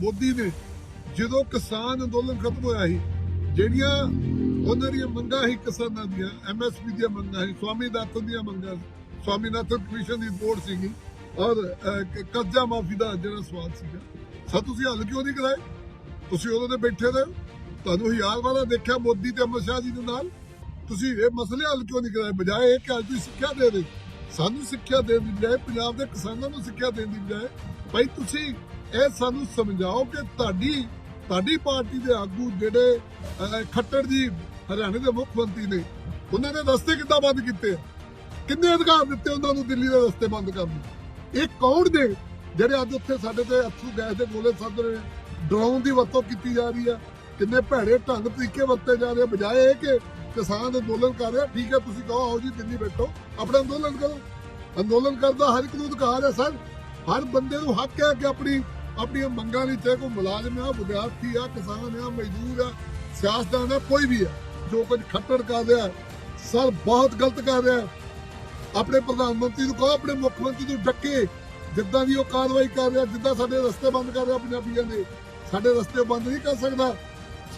ਮੋਦੀ ਨੇ ਜਦੋਂ ਕਿਸਾਨ ਅੰਦੋਲਨ ਖਤਮ ਹੋਇਆ ਸੀ, ਜਿਹੜੀਆਂ ਉਹਨਾਂ ਦੀਆਂ ਮੰਗਾਂ ਸੀ ਕਿਸਾਨਾਂ ਦੀਆਂ ਐਮਐਸਪੀ ਦੀਆਂ ਮੰਗਾਂ ਸੀ, ਸਵਾਮੀਨਾਥਨ ਦੀਆਂ ਮੰਗਾਂ ਸਵਾਮੀਨਾਥਨ ਕਮਿਸ਼ਨ ਦੀ ਰਿਪੋਰਟ ਸੀਗੀ, ਔਰ ਕਰਜ਼ਾ ਮਾਫੀ ਦਾ ਜਿਹੜਾ ਸਵਾਲ ਸੀਗਾ ਸਾ ਤੁਸੀਂ ਹੱਲ ਕਿਉਂ ਨਹੀਂ ਕਰਾਏ ਤੁਸੀਂ ਉਦੋਂ ਦੇ ਬੈਠੇ ਰਹੇ ਹੋ। ਤੁਹਾਨੂੰ ਹਜ਼ਾਰ ਵਾਲਾ ਦੇਖਿਆ ਮੋਦੀ ਤੇ ਅਮਰ ਸ਼ਾਹ ਜੀ ਦੇ ਨਾਲ, ਤੁਸੀਂ ਇਹ ਮਸਲੇ ਹੱਲ ਕਿਉਂ ਨਹੀਂ ਕਰਾਏ ਬਜਾਏ ਇਹ ਕਿ ਅੱਜ ਤੁਸੀਂ ਸਿੱਖਿਆ ਦੇ ਦੇ ਸਾਨੂੰ ਸਿੱਖਿਆ ਦੇਣ ਦੀ ਬਜਾਏ, ਪੰਜਾਬ ਦੇ ਕਿਸਾਨਾਂ ਨੂੰ ਸਿੱਖਿਆ ਦੇਣ ਦੀ ਬਜਾਏ, ਭਾਈ ਤੁਸੀਂ ਇਹ ਸਾਨੂੰ ਸਮਝਾਓ ਕਿ ਤੁਹਾਡੀ ਤੁਹਾਡੀ ਪਾਰਟੀ ਦੇ ਆਗੂ ਜਿਹੜੇ ਖੱਟੜ ਜੀ ਹਰਿਆਣੇ ਦੇ ਮੁੱਖ ਮੰਤਰੀ ਨੇ, ਉਹਨਾਂ ਨੇ ਰਸਤੇ ਕਿੱਦਾਂ ਬੰਦ ਕੀਤੇ? ਆ? ਕਿੰਨੇ ਅਧਿਕਾਰ ਦਿੱਤੇ ਉਹਨਾਂ ਨੂੰ ਦਿੱਲੀ ਦੇ ਰਸਤੇ ਬੰਦ ਕਰਨ ਇਹ ਕੌਣ ਨੇ ਜਿਹੜੇ ਅੱਜ ਉੱਥੇ ਸਾਡੇ ਤੇ ਅਥਰੂ ਗੈਸ ਦੇ ਗੋਲੇ ਸੱਦ ਰਹੇ ਆ ਡਰਾਉਣ ਦੀ ਵਰਤੋਂ ਕੀਤੀ ਜਾ ਰਹੀ ਆ। ਕਿੰਨੇ ਭੈੜੇ ਢੰਗ ਤਰੀਕੇ ਵਰਤੇ ਜਾ ਰਹੇ ਆ। ਬਜਾਏ ਇਹ ਕਿ ਕਿਸਾਨ ਅੰਦੋਲਨ ਕਰ ਰਿਹਾ। ਠੀਕ ਹੈ, ਤੁਸੀਂ ਕਹੋ, ਆਓ ਜੀ, ਦਿੱਲੀ ਬੈਠੋ। ਆਪਣਾ ਅੰਦੋਲਨ ਕਰੋ। ਅੰਦੋਲਨ ਕਰਦਾ ਹਰ ਇੱਕ ਨੂੰ ਅਧਿਕਾਰ ਹੈ, ਸਰ। ਹਰ ਬੰਦੇ ਨੂੰ ਹੱਕ ਹੈ ਕਿ ਆਪਣੀ ਆਪਣੀਆਂ ਮੰਗਾਂ ਲਈ ਚਾਹੇ ਕੋਈ ਮੁਲਾਜ਼ਮ ਆ, ਵਿਦਿਆਰਥੀ ਆ, ਕਿਸਾਨ ਆ, ਮਜ਼ਦੂਰ ਆ, ਸਿਆਸਤਦਾਨ ਆ, ਕੋਈ ਵੀ ਆ, ਜੋ ਕੁਝ ਖੱਟੜ ਕਰ ਰਿਹਾ, ਸਰ ਬਹੁਤ ਗਲਤ ਕਰ ਰਿਹਾ। ਆਪਣੇ ਪ੍ਰਧਾਨ ਮੰਤਰੀ ਨੂੰ ਕਹੋ, ਆਪਣੇ ਮੁੱਖ ਮੰਤਰੀ ਨੂੰ ਡੱਕੇ, ਜਿੱਦਾਂ ਦੀ ਉਹ ਕਾਰਵਾਈ ਕਰ ਰਿਹਾ, ਜਿੱਦਾਂ ਸਾਡੇ ਰਸਤੇ ਬੰਦ ਕਰ ਰਿਹਾ ਪੰਜਾਬੀਆਂ ਦੇ। ਸਾਡੇ ਰਸਤੇ ਬੰਦ ਨਹੀਂ ਕਰ ਸਕਦਾ।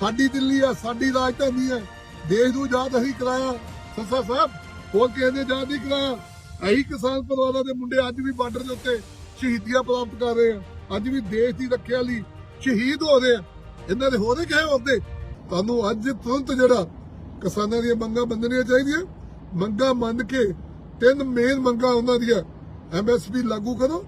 ਸਾਡੀ ਦਿੱਲੀ ਆ, ਸਾਡੀ ਰਾਜਧਾਨੀ ਹੈ ਦੇਸ਼ ਨੂੰ ਆਜ਼ਾਦ ਅਸੀਂ ਕਰਾਇਆ। ਸੱਸਾ ਸਾਹਿਬ, ਹੋਰ ਕਿਸੇ ਨੇ ਆਜ਼ਾਦ ਨਹੀਂ ਕਰਾਇਆ। ਅਸੀਂ ਕਿਸਾਨ ਪਰਿਵਾਰਾਂ ਦੇ ਮੁੰਡੇ ਅੱਜ ਵੀ ਬਾਰਡਰ ਦੇ ਉੱਤੇ ਸ਼ਹੀਦੀਆਂ ਪ੍ਰਾਪਤ ਕਰ ਰਹੇ ਆ ਅੱਜ ਵੀ ਦੇਸ਼ ਦੀ ਰੱਖਿਆ ਲਈ ਸ਼ਹੀਦ ਹੋ ਰਹੇ ਆ। ਇਹਨਾਂ ਦੇ ਹੋਰੇ ਕਹੇ ਹੁੰਦੇ ਤੁਹਾਨੂੰ ਅੱਜ ਤੁਰੰਤ ਜਿਹੜਾ ਕਿਸਾਨਾਂ ਦੀਆਂ ਮੰਗਾਂ ਮੰਨਣੀਆਂ ਚਾਹੀਦੀਆਂ। ਮੰਗਾਂ ਮੰਨ ਕੇ ਤਿੰਨ ਮੇਨ ਮੰਗਾਂ ਉਹਨਾਂ ਦੀਆਂ। ਐਮਐਸਪੀ ਲਾਗੂ ਕਰੋ,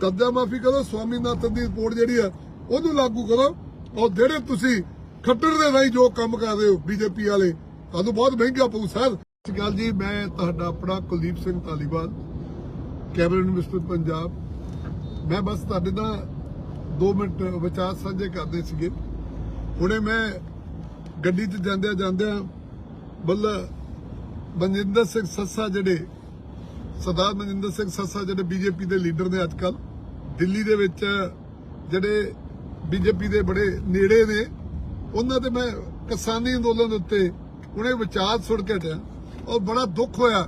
ਕਰਜ਼ਾ ਮਾਫੀ ਕਰੋ, ਸਵਾਮੀਨਾਥਨ ਦੀ ਰਿਪੋਰਟ ਜਿਹੜੀ ਆ, ਉਹਨੂੰ ਲਾਗੂ ਕਰੋ। ਔਰ ਜਿਹੜੇ ਤੁਸੀਂ ਖੱਟੜ ਦੇ ਰਾਹੀਂ ਜੋ ਕੰਮ ਕਰ ਰਹੇ ਹੋ ਬੀਜੇਪੀ ਵਾਲੇ, ਤੁਹਾਨੂੰ ਬਹੁਤ ਮਹਿੰਗਾ ਪਊ, ਸਰ। ਸਤਿ ਜੀ, ਮੈਂ ਤੁਹਾਡਾ ਆਪਣਾ ਕੁਲਦੀਪ ਸਿੰਘ ਧਾਲੀਵਾਲ, ਕੈਬਨਿਟ ਮਿਨਿਸਟਰ ਪੰਜਾਬ। ਮੈਂ ਬਸ ਤੁਹਾਡੇ ਨਾਲ 2 ਮਿੰਟ ਵਿਚਾਰ ਸਾਂਝੇ ਕਰਦੇ ਸੀਗੇ। ਹੁਣੇ ਮੈਂ ਗੱਡੀ 'ਚ ਜਾਂਦਿਆਂ ਜਾਂਦਿਆਂ ਬੱਲਾ ਮਨਜਿੰਦਰ ਸਿੰਘ ਸੱਸਾ ਜਿਹੜੇ, ਸਰਦਾਰ ਮਨਜਿੰਦਰ ਸਿੰਘ ਸੱਸਾ ਜਿਹੜੇ ਬੀਜੇਪੀ ਦੇ ਲੀਡਰ ਨੇ ਅੱਜ ਕੱਲ ਦਿੱਲੀ ਦੇ ਵਿੱਚ ਜਿਹੜੇ ਬੀਜੇਪੀ ਦੇ ਬੜੇ ਨੇੜੇ ਨੇ, ਉਹਨਾਂ ਤੇ ਮੈਂ ਕਿਸਾਨੀ ਅੰਦੋਲਨ ਉੱਤੇ ਉਹਨੇ ਵਿਚਾਰ ਸੁਣ ਕੇ ਹਟਿਆ। ਔਰ ਬੜਾ ਦੁੱਖ ਹੋਇਆ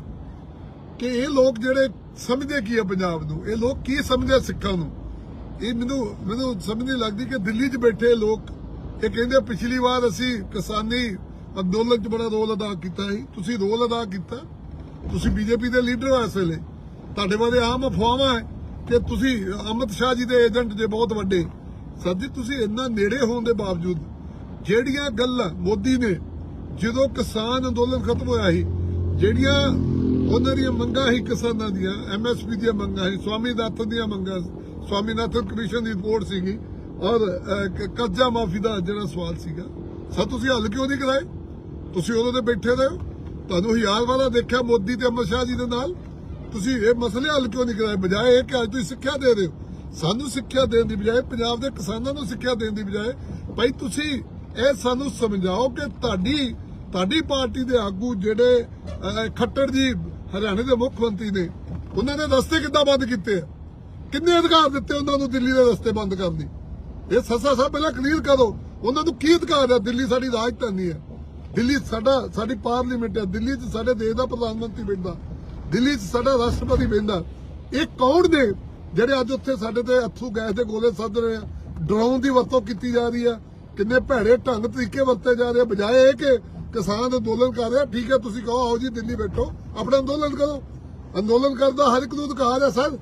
ਕਿ ਇਹ ਲੋਕ ਜਿਹੜੇ ਸਮਝਦੇ ਕੀ ਆ ਪੰਜਾਬ ਨੂੰ? ਇਹ ਲੋਕ ਕੀ ਸਮਝਦੇ ਸਿੱਖਾਂ ਨੂੰ? ਇਹ ਮੈਨੂੰ ਮੈਨੂੰ ਸਮਝ ਨਹੀਂ ਲੱਗਦੀ ਕਿ ਦਿੱਲੀ 'ਚ ਬੈਠੇ ਲੋਕ, ਇਹ ਕਹਿੰਦੇ ਪਿਛਲੀ ਵਾਰ ਅਸੀਂ ਕਿਸਾਨੀ ਅੰਦੋਲਨ 'ਚ ਬੜਾ ਰੋਲ ਅਦਾ ਕੀਤਾ ਸੀ। ਤੁਸੀਂ ਰੋਲ ਅਦਾ ਕੀਤਾ। ਤੁਸੀਂ ਬੀਜੇਪੀ ਦੇ ਲੀਡਰ ਹੋ ਇਸ ਵੇਲੇ। ਤੁਹਾਡੇ ਬਾਰੇ ਆਮ ਅਫਵਾਹਾਂ ਹੈ ਕਿ ਤੁਸੀਂ ਅਮਿਤ ਸ਼ਾਹ ਜੀ ਦੇ ਏਜੰਟ ਜੇ ਬਹੁਤ ਵੱਡੇ। ਸਰ ਜੀ, ਤੁਸੀਂ ਇੰਨਾ ਨੇੜੇ ਹੋਣ ਦੇ ਬਾਵਜੂਦ ਜਿਹੜੀਆਂ ਗੱਲਾਂ ਮੋਦੀ ਨੇ ਜਦੋਂ ਕਿਸਾਨ ਅੰਦੋਲਨ ਖਤਮ ਹੋਇਆ ਸੀ, ਜਿਹੜੀਆਂ ਉਹਨਾਂ ਦੀਆਂ ਮੰਗਾਂ ਸੀ ਕਿਸਾਨਾਂ ਦੀਆਂ ਐਮਐਸਪੀ ਦੀਆਂ ਮੰਗਾਂ ਸੀ ਸਵਾਮੀਨਾਥਨ ਦੀਆਂ ਮੰਗਾਂ ਸਵਾਮੀਨਾਥਨ ਕਮਿਸ਼ਨ ਦੀ ਰਿਪੋਰਟ ਸੀਗੀ ਔਰ ਕਰਜ਼ਾ ਮਾਫੀ ਦਾ ਜਿਹੜਾ ਸਵਾਲ ਸੀਗਾ। ਸਰ ਤੁਸੀਂ ਹੱਲ ਕਿਉਂ ਨਹੀਂ ਕਰਾਏ? ਤੁਸੀਂ ਉਦੋਂ ਤੇ ਬੈਠੇ ਰਹੇ ਹੋ। ਤੁਹਾਨੂੰ ਹਜ਼ਾਰ ਵਾਲਾ ਦੇਖਿਆ ਮੋਦੀ ਤੇ ਅਮਰ ਸ਼ਾਹ ਜੀ ਦੇ ਨਾਲ। ਤੁਸੀਂ ਇਹ ਮਸਲੇ ਹੱਲ ਕਿਉਂ ਨਹੀਂ ਕਰਾਏ? ਬਜਾਏ ਇਹ ਕਿ ਅੱਜ ਤੁਸੀਂ ਸਿੱਖਿਆ ਦੇ ਰਹੇ ਹੋ। ਸਾਨੂੰ ਸਿੱਖਿਆ ਦੇਣ ਦੀ ਬਜਾਏ ਪੰਜਾਬ ਦੇ ਕਿਸਾਨਾਂ ਨੂੰ ਸਿੱਖਿਆ ਦੇਣ ਦੀ ਬਜਾਏ ਭਾਈ ਤੁਸੀਂ ਇਹ ਸਾਨੂੰ ਸਮਝਾਓ ਕਿ ਤੁਹਾਡੀ ਤੁਹਾਡੀ ਪਾਰਟੀ ਦੇ ਆਗੂ ਜਿਹੜੇ ਅਹ, ਖੱਟੜ ਜੀ ਹਰਿਆਣੇ ਦੇ ਮੁੱਖ ਮੰਤਰੀ ਨੇ, ਉਹਨਾਂ ਨੇ ਰਸਤੇ ਕਿੱਦਾਂ ਬੰਦ ਕੀਤੇ ਆ? ਕਿੰਨੇ ਅਧਿਕਾਰ ਦਿੱਤੇ ਉਹਨਾਂ ਨੂੰ ਦਿੱਲੀ ਦੇ ਰਸਤੇ ਬੰਦ ਕਰਨ ਦੀ? ਇਹ ਸੱਸਾ ਸਾਹਿਬ ਪਹਿਲਾਂ ਕਲੀਅਰ ਕਰੋ, ਉਹਨਾਂ ਨੂੰ ਕੀ ਅਧਿਕਾਰ ਹੈ ਦਿੱਲੀ ਸਾਡੀ ਰਾਜਧਾਨੀ ਹੈ। ਦਿੱਲੀ ਸਾਡਾ, ਸਾਡੀ ਪਾਰਲੀਮੈਂਟ ਹੈ। ਦਿੱਲੀ 'ਚ ਸਾਡੇ ਦੇਸ਼ ਦਾ ਪ੍ਰਧਾਨ ਮੰਤਰੀ ਬੈਠਦਾ। ਦਿੱਲੀ 'ਚ ਸਾਡਾ ਰਾਸ਼ਟਰਪਤੀ ਬੈਠਦਾ। ਇਹ ਕੌਣ ਨੇ ਜਿਹੜੇ ਅੱਜ ਉੱਥੇ ਸਾਡੇ ਤੇ ਅਥਰੂ ਗੈਸ ਦੇ ਗੋਲੇ ਸੱਦ ਰਹੇ ਆ? ਡਰਾਉਣ ਦੀ ਵਰਤੋਂ ਕੀਤੀ ਜਾ ਰਹੀ ਆ। ਕਿੰਨੇ ਭੈੜੇ ਢੰਗ ਤਰੀਕੇ ਵਰਤੇ ਜਾ ਰਹੇ ਆ? ਬਜਾਏ ਇਹ ਕਿ ਕਿਸਾਨ ਅੰਦੋਲਨ ਕਰ ਰਿਹਾ, ਠੀਕ ਹੈ, ਤੁਸੀਂ ਕਹੋ, ਆਓ ਜੀ, ਦਿੱਲੀ ਬੈਠੋ। ਆਪਣਾ ਅੰਦੋਲਨ ਕਰੋ। ਅੰਦੋਲਨ ਕਰਦਾ ਹਰ ਇੱਕ ਨੂੰ ਅਧਿਕਾਰ ਹੈ, ਸਰ।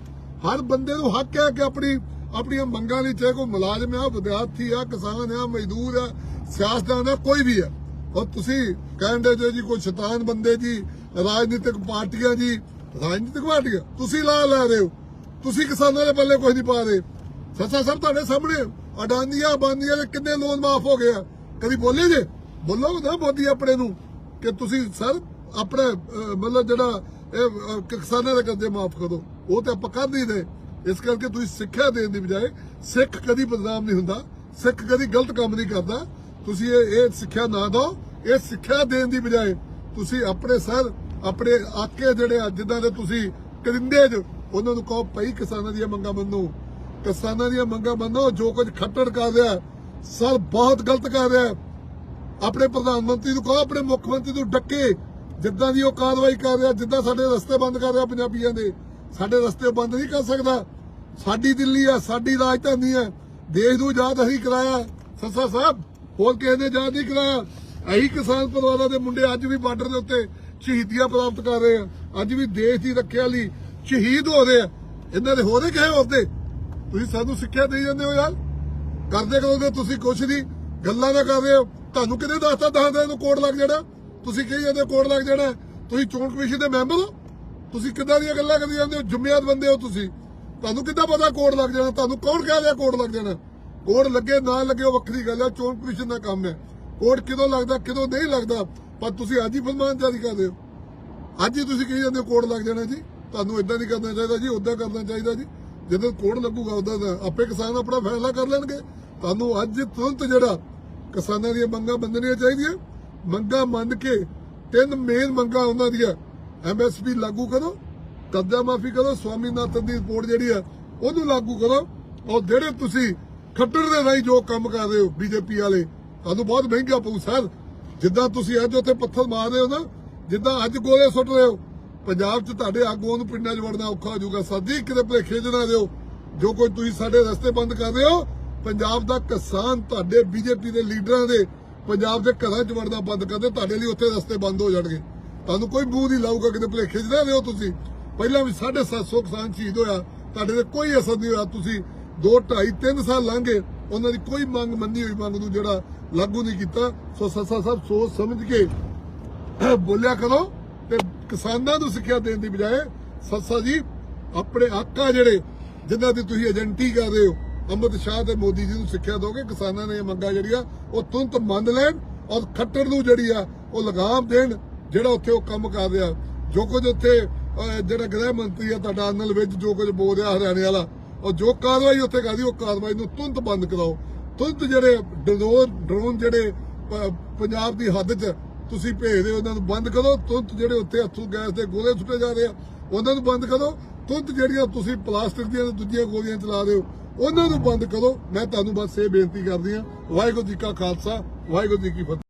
ਹਰ ਬੰਦੇ ਨੂੰ ਹੱਕ ਹੈ ਕਿ ਆਪਣੀ, ਆਪਣੀਆਂ ਮੰਗਾਂ ਲਈ ਚਾਹੇ ਕੋਈ ਮੁਲਾਜ਼ਮ ਆ ਵਿਦਿਆਰਥੀ ਆ ਕਿਸਾਨ ਆ ਮਜ਼ਦੂਰ ਆ ਸਿਆਸਤਦਾਨ ਆ ਕੋਈ ਵੀ ਆ ਔਰ ਤੁਸੀਂ ਕਹਿੰਦੇ ਜੋ ਜੀ, ਕੋਈ ਸ਼ੈਤਾਨ ਬੰਦੇ ਜੀ, ਰਾਜਨੀਤਿਕ ਪਾਰਟੀਆਂ ਜੀ, ਰਾਜਨੀਤਿਕ ਪਾਰਟੀਆਂ, ਤੁਸੀਂ ਲਾ ਲੈ ਰਹੇ ਹੋ। ਤੁਸੀਂ ਕਿਸਾਨਾਂ ਦੇ ਪੱਲੇ ਕੁਝ ਨਹੀਂ ਪਾ ਰਹੇ। ਸੱਚਾ ਸਭ ਤੁਹਾਡੇ ਸਾਹਮਣੇ ਅਡਾਨੀਆਂ ਬਾਨੀਆਂ ਦੇ ਕਿੰਨੇ ਲੋਨ ਮਾਫ ਹੋ ਗਏ ਆ। ਕਦੀ ਬੋਲੇ ਜੇ? ਬੋਲੋ ਨਾ ਮੋਦੀ ਆਪਣੇ ਨੂੰ ਕਿ ਤੁਸੀਂ ਸਰ ਆਪਣੇ ਮਤਲਬ ਜਿਹੜਾ ਇਹ ਕਿਸਾਨਾਂ ਦੇ ਕਰਜ਼ੇ ਮਾਫ ਕਰੋ। ਉਹ ਤੇ ਆਪਾਂ ਕਰ ਨਹੀਂ ਰਹੇ। ਇਸ ਕਰਕੇ ਤੁਸੀਂ ਸਿੱਖਿਆ ਦੇਣ ਦੀ ਬਜਾਏ ਸਿੱਖ ਕਦੀ ਬਦਨਾਮ ਨਹੀਂ ਹੁੰਦਾ, ਸਿੱਖ ਕਦੀ ਗਲਤ ਕੰਮ ਨਹੀਂ ਕਰਦਾ। ਤੁਸੀਂ ਇਹ ਇਹ ਸਿੱਖਿਆ ਨਾ ਦਿਓ। ਇਹ ਸਿੱਖਿਆ ਦੇਣ ਦੀ ਬਜਾਏ ਤੁਸੀਂ ਆਪਣੇ ਸਰ, ਆਪਣੇ ਆਕੇ ਜਿਹੜੇ ਆ ਜਿੱਦਾਂ ਦੇ ਤੁਸੀਂ ਕਰਿੰਦੇ ਜੋ, ਉਹਨਾਂ ਨੂੰ ਕਹੋ, ਭਈ ਕਿਸਾਨਾਂ ਦੀਆਂ ਮੰਗਾਂ ਮੰਨੋ। ਕਿਸਾਨਾਂ ਦੀਆਂ ਮੰਗਾਂ ਮੰਨੋ। ਜੋ ਕੁਝ ਖੱਟੜ ਕਰ ਰਿਹਾ, ਸਰ ਬਹੁਤ ਗਲਤ ਕਰ ਰਿਹਾ। ਆਪਣੇ ਪ੍ਰਧਾਨ ਮੰਤਰੀ ਨੂੰ ਕਹੋ, ਆਪਣੇ ਮੁੱਖ ਮੰਤਰੀ ਨੂੰ ਡੱਕੇ। ਜਿੱਦਾਂ ਦੀ ਉਹ ਕਾਰਵਾਈ ਕਰ ਰਿਹਾ, ਜਿੱਦਾਂ ਸਾਡੇ ਰਸਤੇ ਬੰਦ ਕਰ ਰਿਹਾ ਪੰਜਾਬੀਆਂ ਦੇ। ਸਾਡੇ ਰਸਤੇ ਬੰਦ ਨਹੀਂ ਕਰ ਸਕਦਾ। ਸਾਡੀ ਦਿੱਲੀ ਆ, ਸਾਡੀ ਰਾਜਧਾਨੀ ਹੈ ਦੇਸ਼ ਨੂੰ ਆਜ਼ਾਦ ਅਸੀਂ ਕਰਾਇਆ। ਸੱਸਾ ਸਾਹਿਬ, ਹੋਰ ਕਿਸੇ ਨੇ ਆਜ਼ਾਦ ਨਹੀਂ ਕਰਾਇਆ। ਅਸੀਂ ਕਿਸਾਨ ਪਰਿਵਾਰਾਂ ਦੇ ਮੁੰਡੇ ਅੱਜ ਵੀ ਬਾਰਡਰ ਦੇ ਉੱਤੇ ਸ਼ਹੀਦੀਆਂ ਪ੍ਰਾਪਤ ਕਰ ਰਹੇ ਆ। ਅੱਜ ਵੀ ਦੇਸ਼ ਦੀ ਰੱਖਿਆ ਲਈ ਸ਼ਹੀਦ ਹੋ ਰਹੇ ਆ। ਇਹਨਾਂ ਦੇ ਹੋਰੇ ਕਹੇ ਹੁੰਦੇ ਤੁਸੀਂ ਸਾਨੂੰ ਸਿੱਖਿਆ ਦੇਈ ਜਾਂਦੇ ਹੋ ਯਾਰ। ਕਰਦੇ ਕਰੋਗੇ, ਤੁਸੀਂ ਕੁਛ ਨਹੀਂ। ਗੱਲਾਂ ਨਾ ਕਰ ਰਹੇ ਹੋ। ਤੁਹਾਨੂੰ ਕਿਹਨੇ ਦੱਸਤਾ ਦਸ ਦਿਨ ਨੂੰ ਕੋਡ ਲੱਗ ਜਾਣਾ? ਤੁਸੀਂ ਕਹੀ ਜਾਂਦੇ ਹੋ ਕੋਡ ਲੱਗ ਜਾਣਾ? ਤੁਸੀਂ ਚੋਣ ਕਮਿਸ਼ਨ ਦੇ ਮੈਂਬਰ ਹੋ? ਤੁਸੀਂ ਕਿੱਦਾਂ ਦੀਆਂ ਗੱਲਾਂ ਕਰੀ ਜਾਂਦੇ ਹੋ? ਜ਼ਿੰਮੇਵਾਰ ਬੰਦੇ ਹੋ ਤੁਸੀਂ। ਤੁਹਾਨੂੰ ਕਿੱਦਾਂ ਪਤਾ ਕੋਡ ਲੱਗ ਜਾਣਾ? ਤੁਹਾਨੂੰ ਕੌਣ ਕਹਿ ਰਿਹਾ ਕੋਡ ਲੱਗ ਜਾਣਾ? ਕੋਡ ਲੱਗੇ, ਨਾ ਲੱਗੇ, ਉਹ ਵੱਖਰੀ ਗੱਲ ਹੈ ਚੋਣ ਕਮਿਸ਼ਨ ਦਾ ਕੰਮ ਹੈ। ਕੋਡ ਕਿਦੋਂ ਲੱਗਦਾ, ਕਿਦੋਂ ਨਹੀਂ ਲੱਗਦਾ? ਪਰ ਤੁਸੀਂ ਅੱਜ ਹੀ ਫਰਮਾਨ ਜਾਰੀ ਕਰਦੇ ਹੋ। ਅੱਜ ਹੀ ਤੁਸੀਂ ਕਹੀ ਜਾਂਦੇ ਹੋ ਕੋਡ ਲੱਗ ਜਾਣਾ ਜੀ। ਤੁਹਾਨੂੰ ਇਦਾਂ ਨਹੀਂ ਕਰਨਾ ਚਾਹੀਦਾ ਜੀ ਉਦਾਂ ਕਰਨਾ ਚਾਹੀਦਾ ਜੀ। ਜਦੋਂ ਕੋਡ ਲੱਗੂਗਾ ਉਦਾਂ ਦਾ ਆਪੇ ਕਿਸਾਨ ਆਪਣਾ ਫੈਸਲਾ ਕਰ ਲੈਣਗੇ। ਤੁਹਾਨੂੰ ਅੱਜ ਤੁਰੰਤ ਜਿਹੜਾ ਕਿਸਾਨਾਂ ਦੀਆਂ ਮੰਗਾਂ ਮੰਨਣੀਆਂ ਚਾਹੀਦੀਆਂ। ਮੰਗਾਂ ਮੰਨ ਕੇ ਤਿੰਨ ਮੇਨ ਮੰਗਾਂ ਉਹਨਾਂ ਦੀਆਂ। ਐਮਐਸਪੀ ਲਾਗੂ ਕਰੋ, ਕਰਜ਼ਾ ਮਾਫੀ ਕਰੋ, ਸਵਾਮੀਨਾਥਨ ਦੀ ਰਿਪੋਰਟ ਜਿਹੜੀ ਆ, ਉਹਨੂੰ ਲਾਗੂ ਕਰੋ। ਔਰ ਜਿਹੜੇ ਤੁਸੀਂ ਖੱਟਰ ਦੇ ਰਾਹੀਂ ਜੋ ਕੰਮ ਕਰ ਰਹੇ ਹੋ ਬੀਜੇਪੀ ਵਾਲੇ, ਤੁਹਾਨੂੰ ਬਹੁਤ ਮਹਿੰਗਾ ਪਊ ਸਰ ਜਿੱਦਾਂ ਤੁਸੀਂ ਅੱਜ ਉੱਥੇ ਪੱਥਰ ਮਾਰ ਰਹੇ ਹੋ ਨਾ, ਜਿੱਦਾਂ ਅੱਜ ਗੋਲੇ ਸੁੱਟ ਰਹੇ ਹੋ। ਪੰਜਾਬ 'ਚ ਤੁਹਾਡੇ ਆਗੂਆਂ ਨੂੰ ਪਿੰਡਾਂ 'ਚ ਵੜਨਾ ਔਖਾ ਹੋ ਜਾਊਗਾ। ਸਾਡੀ ਕਿਤੇ ਭੁਲੇਖੇ 'ਚ ਦਿਓ। ਜੋ ਕੋਈ ਤੁਸੀਂ ਸਾਡੇ ਰਸਤੇ ਬੰਦ ਕਰ ਰਹੇ ਹੋ ਪੰਜਾਬ ਦਾ ਕਿਸਾਨ ਤੁਹਾਡੇ ਬੀਜੇਪੀ ਦੇ ਲੀਡਰਾਂ ਦੇ ਪੰਜਾਬ ਦੇ ਘਰਾਂ 'ਚ ਵੜਨਾ ਬੰਦ ਕਰ ਤੁਹਾਡੇ ਲਈ ਉੱਥੇ ਰਸਤੇ ਬੰਦ ਹੋ ਜਾਣਗੇ। ਤੁਹਾਨੂੰ ਕੋਈ ਮੂੰਹ ਨਹੀਂ ਲਾਊਗਾ ਕਿਤੇ ਭੁਲੇਖੇ 'ਚ ਨਾ ਦਿਓ ਤੁਸੀਂ। ਪਹਿਲਾਂ ਵੀ 750 ਕਿਸਾਨ ਸ਼ਹੀਦ ਹੋਇਆ, ਤੁਹਾਡੇ ਤੇ ਕੋਈ ਅਸਰ ਨਹੀਂ ਹੋਇਆ। ਤੁਸੀਂ 2 2.5 3 ਸਾਲ ਲੰਘੇ, ਉਹਨਾਂ ਦੀ ਕੋਈ ਮੰਗ ਮੰਨੀ ਹੋਈ ਮੰਗ ਨੂੰ ਜਿਹੜਾ ਲਾਗੂ ਨਹੀਂ ਕੀਤਾ। ਸੋ ਸੱਸਾ ਸਾਹਿਬ ਸੋਚ ਸਮਝ ਕੇ ਬੋਲਿਆ ਕਰੋ ਤੇ ਕਿਸਾਨਾਂ ਨੂੰ ਸਿੱਖਿਆ ਦੇਣ ਦੀ ਬਜਾਏ ਸੱਸਾ ਜੀ, ਆਪਣੇ ਆਕਾ ਜਿਹੜੇ, ਜਿਨ੍ਹਾਂ ਦੀ ਤੁਸੀਂ ਏਜੰਟੀ ਕਰ ਰਹੇ ਹੋ ਅਮਿਤ ਸ਼ਾਹ ਤੇ ਮੋਦੀ ਜੀ ਨੂੰ ਸਿੱਖਿਆ ਦੋਗੇ, ਕਿਸਾਨਾਂ ਨੇ ਇਹ ਮੰਗਾਂ ਜਿਹੜੀਆਂ, ਉਹ ਤੁਰੰਤ ਮੰਨ ਲੈਣ ਔਰ ਖੱਟਰ ਨੂੰ ਜਿਹੜੀ ਆ, ਉਹ ਲਗਾਮ ਦੇਣ, ਜਿਹੜਾ ਉੱਥੇ ਉਹ ਕੰਮ ਕਰ ਰਿਹਾ। ਜੋ ਕੁਝ ਉੱਥੇ ਜਿਹੜਾ ਗ੍ਰਹਿ ਮੰਤਰੀ ਆ ਤੁਹਾਡਾ ਅਨਲ ਵਿੱਚ ਜੋ ਕੁਝ ਬੋਲ ਰਿਹਾ ਹਰਿਆਣੇ ਵਾਲਾ, ਔਰ ਜੋ ਕਾਰਵਾਈ ਉੱਥੇ ਕਰਦੀ ਉਹ ਕਾਰਵਾਈ ਨੂੰ ਤੁਰੰਤ ਬੰਦ ਕਰਾਓ। ਤੁਰੰਤ ਜਿਹੜੇ ਡਰੋਨ ਡਰੋਨ ਜਿਹੜੇ ਪੰਜਾਬ ਦੀ ਹੱਦ 'ਚ ਤੁਸੀਂ ਭੇਜਦੇ ਹੋ, ਉਹਨਾਂ ਨੂੰ ਬੰਦ ਕਰੋ। ਤੁਰੰਤ ਜਿਹੜੇ ਉੱਥੇ ਹੱਥੋਂ ਗੈਸ ਦੇ ਗੋਲੇ ਸੁੱਟੇ ਜਾ ਰਹੇ ਆ, ਉਹਨਾਂ ਨੂੰ ਬੰਦ ਕਰੋ। ਤੁਰੰਤ ਜਿਹੜੀਆਂ ਤੁਸੀਂ ਪਲਾਸਟਿਕ ਦੀਆਂ ਦੂਜੀਆਂ ਗੋਲੀਆਂ ਚਲਾ ਰਹੇ ਹੋ ਉਹਨਾਂ ਨੂੰ ਬੰਦ ਕਰੋ। ਮੈਂ ਤੁਹਾਨੂੰ ਬਸ ਇਹ ਬੇਨਤੀ ਕਰਦੀ ਹਾਂ, ਵਾਹਿਗੁਰੂ ਜੀ ਕਾ ਖਾਲਸਾ, ਵਾਹਿਗੁਰੂ ਜੀ ਕੀ ਫਤਿਹ।